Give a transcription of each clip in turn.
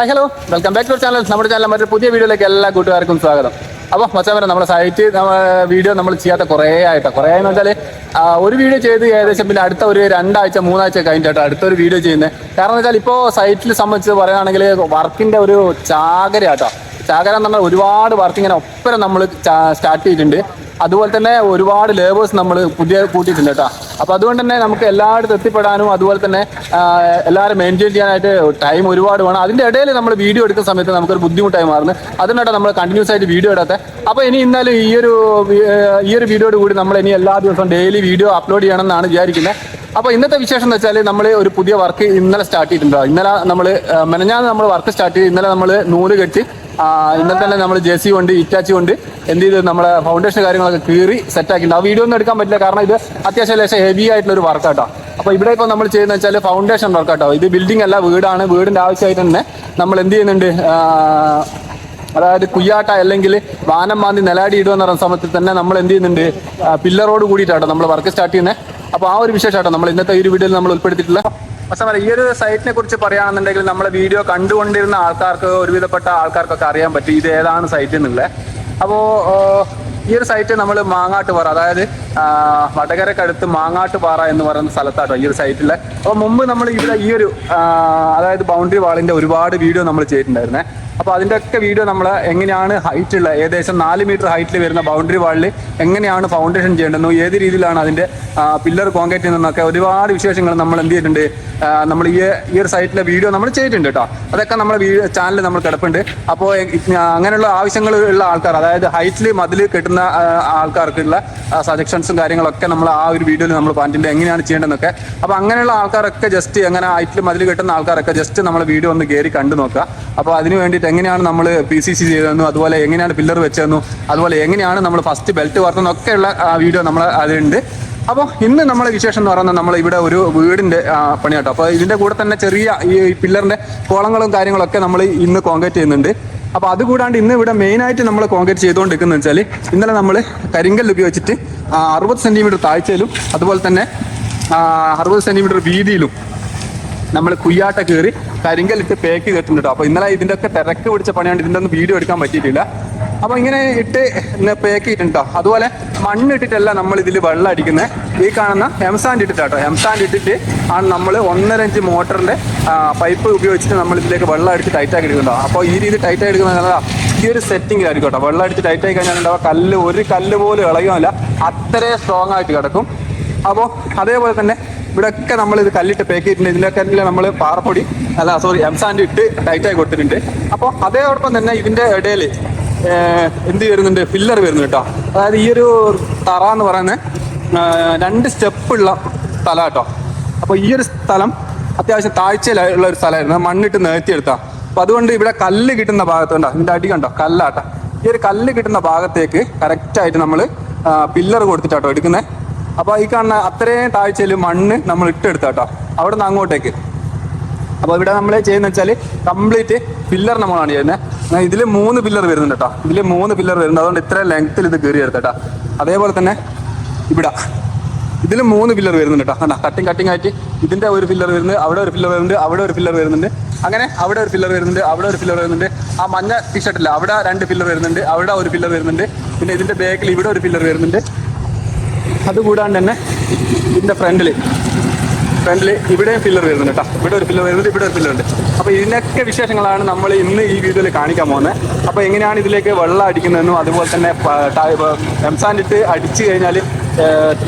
Hi hello welcome back to channel നമ്മുടെ channel മറ്റൊരു പുതിയ വീഡിയോയിലേക്ക് എല്ലാ കൂട്ടുകാർക്കും സ്വാഗതം. അപ്പോൾ മച്ചാമരെ നമ്മുടെ സൈറ്റ് വീഡിയോ നമ്മൾ ചെയ്യാത്ത കുറേ ആയിട്ടോ. കുറേ എന്ന് വെച്ചാൽ ഒരു വീഡിയോ ചെയ്ത് ഏകദേശം പിന്നെ അടുത്ത ഒരു രണ്ടാഴ്ച മൂന്നാഴ്ച കഴിഞ്ഞിട്ടോ അടുത്തൊരു വീഡിയോ ചെയ്യുന്നത് കാരണം എന്ന് വെച്ചാൽ ഇപ്പോൾ സൈറ്റിൽ സംബന്ധിച്ച് പറയുകയാണെങ്കിൽ വർക്കിന്റെ ഒരു ചാകരയാട്ടോ. ചാകര എന്ന് പറഞ്ഞാൽ ഒരുപാട് വർക്ക് ഇങ്ങനെ ഒപ്പരം നമ്മൾ സ്റ്റാർട്ട് ചെയ്തിട്ടുണ്ട്. അതുപോലെ തന്നെ ഒരുപാട് ലേബേഴ്സ് നമ്മൾ പുതിയ കൂട്ടിയിട്ടുണ്ട് കേട്ടോ. അപ്പോൾ അതുകൊണ്ട് തന്നെ നമുക്ക് എല്ലായിടത്തും എത്തിപ്പെടാനും അതുപോലെ തന്നെ എല്ലാവരും മെയിന്റെയിൻ ചെയ്യാനായിട്ട് ടൈം ഒരുപാട് വേണം. അതിന്റെ ഇടയിൽ നമ്മൾ വീഡിയോ എടുക്കുന്ന സമയത്ത് നമുക്കൊരു ബുദ്ധിമുട്ടായി മാറുന്നത് അതുകൊണ്ടാണ് നമ്മൾ കണ്ടിന്യൂസ് ആയിട്ട് വീഡിയോ ഇടാത്ത അപ്പോൾ ഇനി ഇന്നാലും ഈ ഒരു ഈ ഒരു വീഡിയോയോട് കൂടി നമ്മൾ ഇനി എല്ലാ ദിവസവും ഡെയിലി വീഡിയോ അപ്ലോഡ് ചെയ്യണം എന്നാണ് വിചാരിക്കുന്നത് അപ്പോൾ ഇന്നത്തെ വിശേഷം എന്ന് വെച്ചാൽ നമ്മൾ ഒരു പുതിയ വർക്ക് ഇന്നലെ സ്റ്റാർട്ട് ചെയ്തിട്ടുണ്ടാവും ഇന്നലെ നമ്മൾ മെനഞ്ഞാന്ന് നമ്മൾ വർക്ക് സ്റ്റാർട്ട് ചെയ്ത് ഇന്നലെ നമ്മൾ നൂൽ കെട്ടി ഇന്നലെ തന്നെ നമ്മൾ ജെ സി കൊണ്ട് ഇറ്റാച്ചി കൊണ്ട് എന്ത് ചെയ്ത് നമ്മളെ ഫൗണ്ടേഷൻ കാര്യങ്ങളൊക്കെ കീറി സെറ്റ് ആക്കിയിട്ടുണ്ട്. ആ വീഡിയോ ഒന്നും എടുക്കാൻ പറ്റില്ല. കാരണം ഇത് അത്യാവശ്യം ലേശം ഹെവി ആയിട്ടുള്ള ഒരു വർക്കാട്ടോ അപ്പോൾ ഇവിടെ ഇപ്പോൾ നമ്മൾ ചെയ്യുന്നത് വെച്ചാൽ ഫൗണ്ടേഷൻ വർക്കാട്ടോ ഇത് ബിൽഡിംഗ് അല്ല വീടാണ്. വീടിന്റെ ആവശ്യമായിട്ട് തന്നെ നമ്മൾ എന്ത് ചെയ്യുന്നുണ്ട്? അതായത് കുയ്യാട്ട അല്ലെങ്കിൽ വാനം മാന്തി നിലാടി ഇടുക എന്ന് പറയുന്ന സമയത്ത് തന്നെ നമ്മൾ എന്ത് ചെയ്യുന്നുണ്ട്? പില്ലറോട് കൂടിയിട്ടാട്ടോ നമ്മൾ വർക്ക് സ്റ്റാർട്ട് ചെയ്യുന്നത്. അപ്പോൾ ആ ഒരു വിശേഷമാട്ടോ നമ്മൾ ഇന്നത്തെ ഈ ഒരു വീഡിയോയിൽ നമ്മൾ ഉൾപ്പെടുത്തിയിട്ടുള്ള പറയാം ഈ ഒരു സൈറ്റിനെ കുറിച്ച് പറയുകയാണെന്നുണ്ടെങ്കിൽ നമ്മളെ വീഡിയോ കണ്ടുകൊണ്ടിരുന്ന ആൾക്കാർക്ക് ഒരുവിധപ്പെട്ട ആൾക്കാർക്കൊക്കെ അറിയാൻ പറ്റും ഇത് ഏതാണ് സൈറ്റ് എന്നുള്ളത്. അപ്പോൾ ഈ ഒരു സൈറ്റ് നമ്മൾ മാങ്ങാട്ടുപാറ അതായത് വടകരക്കടുത്ത് മാങ്ങാട്ടുപാറ എന്ന് പറയുന്ന സ്ഥലത്താട്ടോ ഈ ഒരു സൈറ്റിലെ അപ്പോൾ മുമ്പ് നമ്മൾ ഇവിടെ ഈ ഒരു അതായത് ബൗണ്ടറി വാളിന്റെ ഒരുപാട് വീഡിയോ നമ്മൾ ചെയ്തിട്ടുണ്ടായിരുന്നേ. അപ്പോൾ അതിന്റെ ഒക്കെ വീഡിയോ നമ്മൾ എങ്ങനെയാണ് ഹൈറ്റ് ഉള്ള ഏകദേശം നാല് മീറ്റർ ഹൈറ്റിൽ വരുന്ന ബൗണ്ടറി വാളിൽ എങ്ങനെയാണ് ഫൗണ്ടേഷൻ ചെയ്യേണ്ടതെന്നും ഏത് രീതിയിലാണ് അതിന്റെ പില്ലർ കോൺക്രീറ്റ് ചെയ്യുന്നതെന്നൊക്കെ ഒരുപാട് വിശേഷങ്ങൾ നമ്മൾ എന്ത് ചെയ്തിട്ടുണ്ട് നമ്മൾ ഈ ഈ ഒരു സൈറ്റിലെ വീഡിയോ നമ്മൾ ചെയ്തിട്ടുണ്ട് കേട്ടോ അതൊക്കെ നമ്മുടെ ചാനൽ നമ്മൾ കിടപ്പുണ്ട്. അപ്പോൾ അങ്ങനെയുള്ള ആവശ്യങ്ങൾ ഉള്ള ആൾക്കാർ അതായത് ഹൈറ്റിൽ മതിൽ കെട്ടുന്ന ആൾക്കാർക്കുള്ള സജഷൻസും കാര്യങ്ങളൊക്കെ നമ്മൾ ആ ഒരു വീഡിയോയിൽ നമ്മൾ പറഞ്ഞിട്ടുണ്ട് എങ്ങനെയാണ് ചെയ്യേണ്ടതെന്നൊക്കെ. അപ്പോൾ അങ്ങനെയുള്ള ആൾക്കാരൊക്കെ ജസ്റ്റ് അങ്ങനെ ഹൈറ്റിൽ മതിൽ കെട്ടുന്ന ആൾക്കാരൊക്കെ ജസ്റ്റ് നമ്മൾ വീഡിയോ ഒന്ന് കയറി കണ്ടു നോക്കുക. അപ്പോൾ അതിന് വേണ്ടിയിട്ട് എങ്ങനെയാണ് നമ്മൾ പി സി സി ചെയ്തതെന്നും അതുപോലെ എങ്ങനെയാണ് പില്ലർ വെച്ചതെന്നും അതുപോലെ എങ്ങനെയാണ് നമ്മൾ ഫസ്റ്റ് ബെൽറ്റ് വർത്തുന്നൊക്കെയുള്ള വീഡിയോ നമ്മൾ അതിലുണ്ട്. അപ്പോൾ ഇന്ന് നമ്മളെ വിശേഷം എന്ന് പറയുന്നത് നമ്മൾ ഇവിടെ ഒരു വീടിന്റെ പണി കേട്ടോ. അപ്പോൾ ഇതിന്റെ കൂടെ തന്നെ ചെറിയ ഈ പില്ലറിന്റെ കോളങ്ങളും കാര്യങ്ങളൊക്കെ നമ്മൾ ഇന്ന് കോൺക്രീറ്റ് ചെയ്യുന്നുണ്ട്. അപ്പോൾ അതുകൂടാണ്ട് ഇന്ന് ഇവിടെ മെയിനായിട്ട് നമ്മൾ കോൺക്രീറ്റ് ചെയ്തുകൊണ്ടിരിക്കുന്നത് വെച്ചാൽ ഇന്നലെ നമ്മൾ കരിങ്കൽ ഉപയോഗിച്ചിട്ട് ആ, അറുപത് സെന്റിമീറ്റർ താഴ്ചയിലും അതുപോലെ തന്നെ ആ, അറുപത് സെന്റിമീറ്റർ വീതിയിലും നമ്മൾ കുയ്യാട്ട കയറി കരിങ്കല്ലിട്ട് പേക്ക് ചെയ്തിട്ടുണ്ട് കേട്ടോ അപ്പോൾ ഇന്നലെ ഇതിന്റെ ഒക്കെ തിരക്ക് പിടിച്ച പണിയാണ് ഇതിന്റെ ഒന്നും വീഡിയോ എടുക്കാൻ പറ്റിയിട്ടില്ല. അപ്പോൾ ഇങ്ങനെ ഇട്ട് പേക്ക് ചെയ്തിട്ടുണ്ടോ ട്ടോ. അതുപോലെ മണ്ണ് ഇട്ടിട്ടല്ല നമ്മൾ ഇതിൽ വെള്ളം അടിക്കുന്നത് ഈ കാണുന്ന ഹെംസാൻഡ് ഇട്ടിട്ടാട്ടോ ഹെംസാൻഡ് ഇട്ടിട്ട് ആണ് നമ്മൾ ഒന്നര ഇഞ്ച് മോട്ടറിന്റെ പൈപ്പ് ഉപയോഗിച്ചിട്ട് നമ്മൾ ഇതിലേക്ക് വെള്ളം അടിച്ച് ടൈറ്റ് ആക്കി എടുക്കുന്നുണ്ടോ അപ്പോൾ ഈ രീതി ടൈറ്റ് ആയി എടുക്കുന്നത് ഈ ഒരു സെറ്റിംഗിലായിരിക്കും കേട്ടോ വെള്ളം അടിച്ച് ടൈറ്റായി കഴിഞ്ഞാൽ കല്ല് ഒരു കല്ല് പോലും ഇളകുന്നില്ല അത്രേ സ്ട്രോങ് ആയിട്ട് കിടക്കും. അപ്പോൾ അതേപോലെ തന്നെ ഇവിടെയൊക്കെ നമ്മൾ ഇത് കല്ലിട്ട് പേക്കിയിട്ടുണ്ട് ഇതിലൊക്കെ നമ്മൾ പാറപ്പൊടി അല്ല സോറി എംസാൻഡ് ഇട്ട് ടൈറ്റായി കൊടുത്തിട്ടുണ്ട്. അപ്പോൾ അതേടൊപ്പം തന്നെ ഇതിന്റെ ഇടയിൽ എന്ത് വരുന്നുണ്ട്? ഫില്ലർ വരുന്നു കേട്ടോ. അതായത് ഈ ഒരു തറ എന്ന് പറയുന്നത് രണ്ട് സ്റ്റെപ്പുള്ള സ്ഥലം കേട്ടോ. അപ്പോൾ ഈ ഒരു സ്ഥലം അത്യാവശ്യം താഴ്ചയിലുള്ള ഒരു സ്ഥലമായിരുന്നു. മണ്ണിട്ട് നേർത്തിയെടുത്താ അപ്പോൾ അതുകൊണ്ട് ഇവിടെ കല്ല് കിട്ടുന്ന ഭാഗത്ത് കണ്ടോ? ഇതിന്റെ അടി കണ്ടോ? കല്ലാട്ടോ. ഈ ഒരു കല്ല് കിട്ടുന്ന ഭാഗത്തേക്ക് കറക്റ്റായിട്ട് നമ്മൾ പില്ലർ കൊടുത്തിട്ടാട്ടോ എടുക്കുന്നത് അപ്പോൾ ഈ കാണുന്ന അത്രയും താഴ്ചയിൽ മണ്ണ് നമ്മൾ ഇട്ടെടുത്ത കേട്ടോ അവിടെ നിന്ന് അങ്ങോട്ടേക്ക്. അപ്പോൾ ഇവിടെ നമ്മൾ ചെയ്യുന്ന വെച്ചാൽ കംപ്ലീറ്റ് പില്ലർ നമ്മളാണ് ചെയ്യുന്നത്. ഇതിൽ മൂന്ന് പില്ലർ വരുന്നുണ്ട് കേട്ടോ. ഇതിൽ മൂന്ന് പില്ലർ വരുന്നുണ്ട്. അതുകൊണ്ട് ഇത്രയും ലെങ്ത്തിൽ ഇത് കയറി എടുത്തട്ടാ അതേപോലെ തന്നെ ഇവിടെ. ഇതിൽ മൂന്ന് പില്ലർ വരുന്നുണ്ട് കേട്ടോ. കണ്ടാ? കട്ടിങ് കട്ടിങ് ആയിട്ട് ഇതിന്റെ ഒരു പില്ലർ വരുന്നുണ്ട് അവിടെ ഒരു പില്ലർ വരുന്നുണ്ട് അവിടെ ഒരു പില്ലർ വരുന്നുണ്ട്. അങ്ങനെ അവിടെ ഒരു പില്ലർ വരുന്നുണ്ട് അവിടെ ഒരു പില്ലർ വരുന്നുണ്ട്. ആ മഞ്ഞ ടീഷർട്ടില്ല അവിടെ രണ്ട് പില്ലർ വരുന്നുണ്ട് അവിടെ ഒരു പില്ലർ വരുന്നുണ്ട്. പിന്നെ ഇതിന്റെ ബാക്കിൽ ഇവിടെ ഒരു പില്ലർ വരുന്നുണ്ട്. അതുകൂടാണ്ട് തന്നെ ഇതിന്റെ ഫ്രണ്ടിൽ ഫ്രണ്ടിൽ ഇവിടെയും ഫില്ലർ വരുന്നുണ്ട് കേട്ടോ ഇവിടെ ഒരു ഫില്ലർ വരുന്നുണ്ട് ഇവിടെ ഒരു പില്ലർ ഉണ്ട്. അപ്പോൾ ഇതിനൊക്കെ വിശേഷങ്ങളാണ് നമ്മൾ ഇന്ന് ഈ വീഡിയോയിൽ കാണിക്കാൻ പോകുന്നത് അപ്പോൾ എങ്ങനെയാണ് ഇതിലേക്ക് വെള്ളം അടിക്കുന്നതെന്നും അതുപോലെ തന്നെ എംസാൻഡിട്ട് അടിച്ചു കഴിഞ്ഞാൽ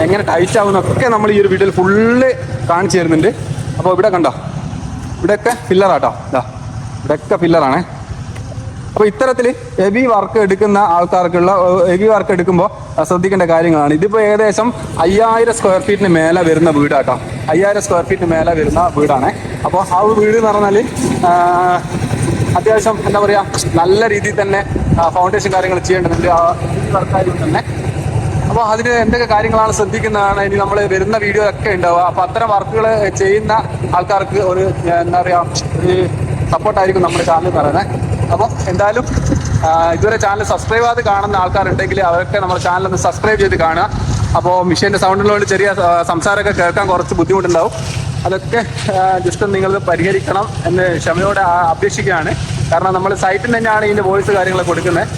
എങ്ങനെ ടൈറ്റ് ആവുന്നൊക്കെ നമ്മൾ ഈ ഒരു വീഡിയോയിൽ ഫുള്ള് കാണിച്ചു തരുന്നുണ്ട്. അപ്പോൾ ഇവിടെ കണ്ടോ? ഇവിടെയൊക്കെ പില്ലറാട്ടോ ഇതാ ഇവിടെയൊക്കെ പില്ലറാണേ അപ്പോൾ ഇത്തരത്തിൽ ഹെവി വർക്ക് എടുക്കുന്ന ആൾക്കാർക്കുള്ള ഹെവി വർക്ക് എടുക്കുമ്പോൾ ശ്രദ്ധിക്കേണ്ട കാര്യങ്ങളാണ്. ഇതിപ്പോൾ ഏകദേശം അയ്യായിരം സ്ക്വയർ ഫീറ്റിന് മേലെ വരുന്ന വീടാട്ടോ. അയ്യായിരം സ്ക്വയർ ഫീറ്റിന് മേലെ വരുന്ന വീടാണ്. അപ്പോൾ ആ വീട് എന്ന് പറഞ്ഞാൽ അത്യാവശ്യം എന്താ പറയുക നല്ല രീതിയിൽ തന്നെ ഫൗണ്ടേഷൻ കാര്യങ്ങൾ ചെയ്യേണ്ടതുണ്ട്. ആ വർക്കായതുകൊണ്ട് തന്നെ. അപ്പോൾ അതിന് എന്തൊക്കെ കാര്യങ്ങളാണ് ശ്രദ്ധിക്കുന്നതാണ് ഇനി നമ്മൾ വരുന്ന വീഡിയോ ഒക്കെ ഉണ്ടാവുക. അപ്പോൾ അത്തരം വർക്കുകൾ ചെയ്യുന്ന ആൾക്കാർക്ക് ഒരു എന്താ പറയുക ഒരു സപ്പോർട്ടായിരിക്കും നമ്മുടെ ചാനൽ പറയുന്നത്. അപ്പോൾ എന്തായാലും ഇതുവരെ ചാനൽ സബ്സ്ക്രൈബ് ചെയ്ത് കാണുന്ന ആൾക്കാരുണ്ടെങ്കിൽ അവരൊക്കെ നമ്മുടെ ചാനൽ ഒന്ന് സബ്സ്ക്രൈബ് ചെയ്ത് കാണുക. അപ്പോൾ മിഷീന്റെ സൗണ്ടിനുള്ളിൽ ചെറിയ സംസാരമൊക്കെ കേൾക്കാൻ കുറച്ച് ബുദ്ധിമുട്ടുണ്ടാവും. അതൊക്കെ ജസ്റ്റ് നിങ്ങൾ പരിഹരിക്കണം എന്ന് ക്ഷമയോടെ അപേക്ഷിക്കുകയാണ്. കാരണം നമ്മൾ സൈറ്റിൽ തന്നെയാണ് ഇതിന്റെ വോയിസ് കാര്യങ്ങൾ കൊടുക്കുന്നത്.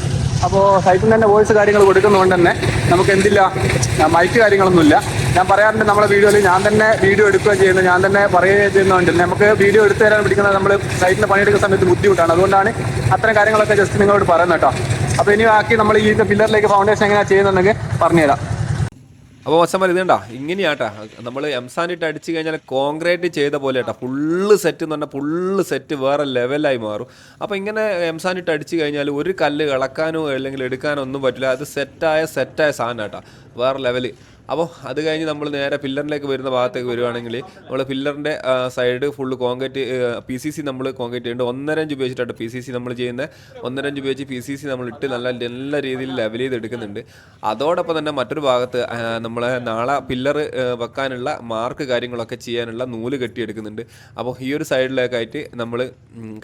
അപ്പോൾ സൈറ്റിൽ തന്നെ വോയിസ് കാര്യങ്ങൾ കൊടുക്കുന്നതുകൊണ്ട് തന്നെ നമുക്ക് എന്തില്ല മൈക്ക് കാര്യങ്ങളൊന്നുമില്ല. ഞാൻ പറയാറുണ്ട് നമ്മളെ വീഡിയോയിൽ ഞാൻ തന്നെ വീഡിയോ എടുക്കുകയും ചെയ്യുന്നു ഞാൻ തന്നെ പറയുകയും ചെയ്യുന്നുണ്ട്. നമുക്ക് വീഡിയോ എടുത്തു തരാൻ പിടിക്കുന്നത് നമ്മൾ സൈറ്റിൽ പണിയെടുക്കുന്ന സമയത്ത് ബുദ്ധിമുട്ടാണ്. അതുകൊണ്ടാണ് അത്തരം കാര്യങ്ങളൊക്കെ ജസ്റ്റ് നിങ്ങളോട് പറയുന്നത് കേട്ടോ. അപ്പോൾ ഇനി ബാക്കി നമ്മൾ ഈ പില്ലറിലേക്ക് ഫൗണ്ടേഷൻ എങ്ങനെയാണ് ചെയ്യുന്നുണ്ടെങ്കിൽ പറഞ്ഞുതരാം. അപ്പോൾ മച്ചന്മാർ ഇതുണ്ടാ? ഇങ്ങനെയാട്ടാ. നമ്മൾ എംസാനിട്ട് അടിച്ചു കഴിഞ്ഞാൽ കോൺക്രീറ്റ് ചെയ്ത പോലെ ആട്ടാ ഫുള്ള് സെറ്റ് എന്ന് പറഞ്ഞാൽ ഫുള്ള് സെറ്റ് വേറെ ലെവലായി മാറും. അപ്പോൾ ഇങ്ങനെ എംസാനിട്ട് അടിച്ചു കഴിഞ്ഞാൽ ഒരു കല്ല് ഇളക്കാനോ അല്ലെങ്കിൽ എടുക്കാനോ ഒന്നും പറ്റില്ല. അത് സെറ്റായ സെറ്റായ സാധനം ആട്ടാ വേറെ ലെവൽ അപ്പോൾ അത് കഴിഞ്ഞ് നമ്മൾ നേരെ പില്ലറിലേക്ക് വരുന്ന ഭാഗത്തേക്ക് വരുവാണെങ്കിൽ നമ്മൾ പില്ലറിന്റെ side full concrete P C C നമ്മൾ കോൺക്രീറ്റ് ചെയ്യുന്നുണ്ട്. ഒന്നര ഇഞ്ച് ഉപയോഗിച്ചിട്ടാണ് പി സി സി നമ്മൾ ചെയ്യുന്നത്. ഒന്നര ഇഞ്ച് ഉപയോഗിച്ച് പി സി സി നമ്മൾ ഇട്ട് നല്ല നല്ല രീതിയിൽ ലെവൽ ചെയ്ത് എടുക്കുന്നുണ്ട് അതോടൊപ്പം തന്നെ മറ്റൊരു ഭാഗത്ത് നമ്മൾ നാളെ പില്ലർ വെക്കാനുള്ള മാർക്ക് കാര്യങ്ങളൊക്കെ ചെയ്യാനുള്ള നൂൽ കെട്ടിയെടുക്കുന്നുണ്ട്. അപ്പോൾ ഈ ഒരു സൈഡിലേക്കായിട്ട് നമ്മൾ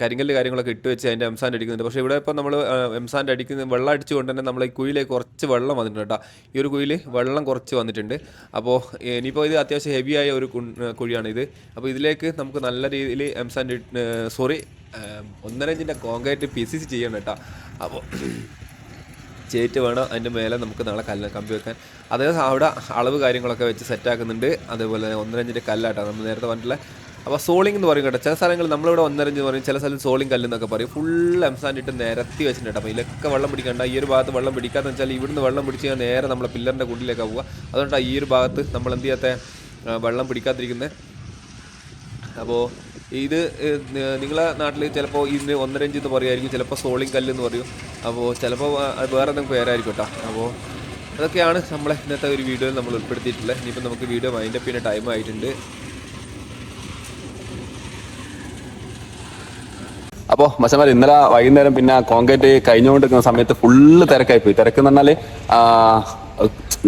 കരിങ്കല്ല് കാര്യങ്ങളൊക്കെ ഇട്ട് വെച്ച് അതിന്റെ എംസാന്റെ അടിക്കുന്നുണ്ട്. പക്ഷേ ഇവിടെ ഇപ്പോൾ നമ്മൾ എംസാന്റെ അടിക്കുന്ന വെള്ളം അടിച്ചുകൊണ്ട് തന്നെ നമ്മൾ ഈ കുഴിയിലേക്ക് കുറച്ച് വെള്ളം വന്നിട്ടുണ്ട് കേട്ടോ. ഈ ഒരു കുഴിയിൽ വെള്ളം കുറച്ച് വന്നിട്ടുണ്ട്. അപ്പോൾ ഇനിയിപ്പോൾ ഇത് അത്യാവശ്യം ഹെവി ആയ ഒരു കുഴിയാണ് ഇത് അപ്പോൾ ഇതിലേക്ക് നമുക്ക് നല്ല രീതിയിൽ എം സാൻഡ് സോറി ഒന്നര ഇഞ്ചിന്റെ കോൺക്രീറ്റ് സി ചെയ്യണം കേട്ടോ. അപ്പോൾ ചേറ്റ് വേണം അതിന്റെ മേലെ നമുക്ക് നാളെ കല്ല് കമ്പി വെക്കാൻ. അതായത് അവിടെ അളവ് കാര്യങ്ങളൊക്കെ വെച്ച് സെറ്റാക്കുന്നുണ്ട് അതേപോലെ തന്നെ ഒന്നരഞ്ചിന്റെ കല്ലാട്ടാണ് നമ്മൾ നേരത്തെ പറഞ്ഞിട്ടുള്ള അപ്പോൾ സോളിംഗ് എന്ന് പറയും കേട്ടോ. ചില സ്ഥലങ്ങളിൽ നമ്മളിവിടെ ഒന്നരഞ്ച് പറയും ചില സ്ഥലത്ത് സോളിംഗ് കല്ല് എന്നൊക്കെ പറയും ഫുൾ എംസാൻഡ് നിരത്തി വെച്ചിട്ടുണ്ട് അപ്പോൾ ഇതിലൊക്കെ വെള്ളം പിടിക്കണ്ട. ഈ ഒരു ഭാഗത്ത് വെള്ളം പിടിക്കാന്ന് വെച്ചാൽ ഇവിടുന്ന് വെള്ളം പിടിച്ച് കഴിഞ്ഞാൽ നേരെ നമ്മളെ പില്ലറിന്റെ കുണ്ടിലേക്ക് പോവുക. അതുകൊണ്ടാണ് ഈ ഒരു ഭാഗത്ത് നമ്മൾ എന്ത് ചെയ്യാത്ത? വെള്ളം പിടിക്കാതിരിക്കുന്നത് അപ്പോൾ ഇത് നിങ്ങളെ നാട്ടിൽ ചിലപ്പോൾ ഇതിന് ഒന്നരഞ്ച് എന്ന് പറയുമായിരിക്കും ചിലപ്പോൾ സോളിംഗ് കല്ല് എന്ന് പറയും അപ്പോൾ ചിലപ്പോൾ വേറെ എന്തെങ്കിലും പേരായിരിക്കും കേട്ടോ. അപ്പോൾ അതൊക്കെയാണ് നമ്മളെ ഇന്നത്തെ ഒരു വീഡിയോയിൽ നമ്മൾ ഉൾപ്പെടുത്തിയിട്ടുള്ളത്. ഇനിയിപ്പോൾ നമുക്ക് വീഡിയോ മൈൻഡപ്പ് ചെയ്യുന്ന ടൈം ആയിട്ടുണ്ട്. അപ്പോൾ മച്ചന്മാർ ഇന്നലെ വൈകുന്നേരം പിന്നെ കോൺക്രീറ്റ് കഴിഞ്ഞുകൊണ്ടിരിക്കുന്ന സമയത്ത് ഫുള്ള് തിരക്കായി പോയി തിരക്ക് എന്ന് പറഞ്ഞാൽ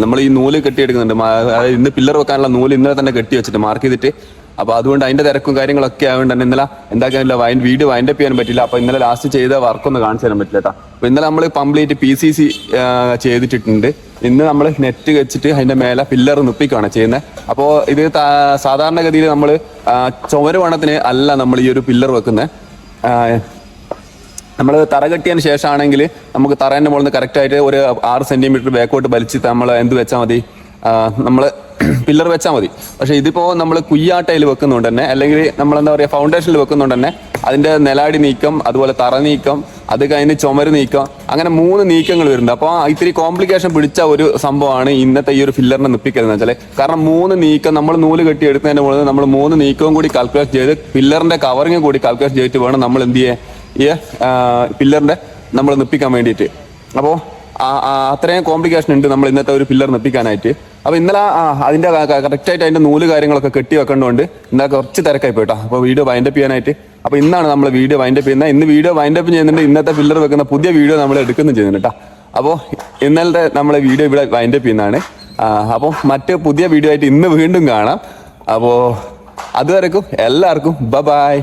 നമ്മൾ ഈ നൂൽ കെട്ടിയെടുക്കുന്നുണ്ട്. അതായത് ഇന്ന് പില്ലർ വെക്കാനുള്ള നൂൽ ഇന്നലെ തന്നെ കെട്ടി വെച്ചിട്ട് മാർക്ക് ചെയ്തിട്ട്. അപ്പൊ അതുകൊണ്ട് അതിന്റെ തിരക്കും കാര്യങ്ങളൊക്കെ ആയതുകൊണ്ട് തന്നെ ഇന്നലെ എന്താക്കാനില്ല വൈൻ വീഡിയോ വൈൻഡപ്പ് ചെയ്യാൻ പറ്റില്ല. അപ്പൊ ഇന്നലെ ലാസ്റ്റ് ചെയ്ത വർക്കൊന്നും കാണിച്ചു തരാൻ പറ്റില്ല കേട്ടോ അപ്പൊ ഇന്നലെ നമ്മൾ കംപ്ലീറ്റ് പി സി സി ചെയ്തിട്ടിട്ടുണ്ട്. ഇന്ന് നമ്മൾ നെറ്റ് വെച്ചിട്ട് അതിന്റെ മേലെ പില്ലർ നിപ്പിക്കുകയാണ് ചെയ്യുന്നത് അപ്പോൾ ഇത് സാധാരണഗതിയിൽ നമ്മൾ ചുമരുവണത്തിന് അല്ല നമ്മൾ ഈ ഒരു പില്ലർ വെക്കുന്നത് നമ്മൾ തറ കെട്ടിയതിന് ശേഷമാണെങ്കിൽ നമുക്ക് തറേന്റെ മുകളിൽ നിന്ന് കറക്റ്റായിട്ട് ഒരു ആറ് സെന്റിമീറ്റർ ബാക്കോട്ട് വലിച്ച് നമ്മൾ എന്ത് വെച്ചാൽ മതി? നമ്മൾ പില്ലർ വെച്ചാൽ മതി. പക്ഷേ ഇതിപ്പോൾ നമ്മൾ കുയ്യാട്ടയിൽ വെക്കുന്നുണ്ട് തന്നെ അല്ലെങ്കിൽ നമ്മൾ എന്താ പറയുക ഫൗണ്ടേഷനിൽ വെക്കുന്നുണ്ട് തന്നെ അതിന്റെ നിലാടി നീക്കം അതുപോലെ തറ നീക്കം അത് കഴിഞ്ഞ് ചുമര് നീക്കം അങ്ങനെ മൂന്ന് നീക്കങ്ങൾ വരുന്നുണ്ട്. അപ്പോൾ ഇത്തിരി കോംപ്ലിക്കേഷൻ പിടിച്ച ഒരു സംഭവമാണ് ഇന്നത്തെ ഈ ഒരു ഫില്ലറിനെ നിപ്പിക്കരുതെന്ന് വെച്ചാൽ കാരണം മൂന്ന് നീക്കം നമ്മൾ നൂൽ കെട്ടി എടുക്കുന്നതിന് മുകളിൽ നമ്മൾ മൂന്ന് നീക്കവും കൂടി കാൽക്കുലേറ്റ് ചെയ്ത് ഫില്ലറിന്റെ കവറിങ് കൂടി കാൽക്കുലേറ്റ് ചെയ്തിട്ട് വേണം നമ്മൾ എന്ത് ചെയ്യുക ഈ ഫില്ലറിന്റെ നമ്മൾ നിപ്പിക്കാൻ വേണ്ടിയിട്ട്. അപ്പോൾ അത്രയും കോംപ്ലിക്കേഷൻ ഉണ്ട് നമ്മൾ ഇന്നത്തെ ഒരു പില്ലർ നിപ്പിക്കാനായിട്ട് അപ്പോൾ ഇന്നലെ അതിന്റെ കറക്റ്റായിട്ട് അതിന്റെ നൂൽ കാര്യങ്ങളൊക്കെ കെട്ടി വെക്കേണ്ടതുകൊണ്ട് ഇന്നലെ കുറച്ച് തിരക്കായി പോയിട്ടോ. അപ്പോൾ വീഡിയോ വൈൻഡപ്പ് ചെയ്യാനായിട്ട്. അപ്പോൾ ഇന്നാണ് നമ്മൾ വീഡിയോ വൈൻഡപ്പ് ചെയ്യുന്നത്. ഇന്ന് വീഡിയോ വൈൻഡപ്പ് ചെയ്യുന്നുണ്ട്. ഇന്നത്തെ പില്ലർ വെക്കുന്ന പുതിയ വീഡിയോ നമ്മൾ എടുക്കുന്നു ചെയ്യുന്നുണ്ട് കേട്ടോ. അപ്പോൾ ഇന്നലത്തെ നമ്മളെ വീഡിയോ ഇവിടെ വൈൻഡപ്പ് ചെയ്യുന്നതാണ്. അപ്പോൾ മറ്റ് പുതിയ വീഡിയോ ആയിട്ട് ഇന്ന് വീണ്ടും കാണാം. അപ്പോൾ അതുവരെക്കും എല്ലാവർക്കും ബ ബായ്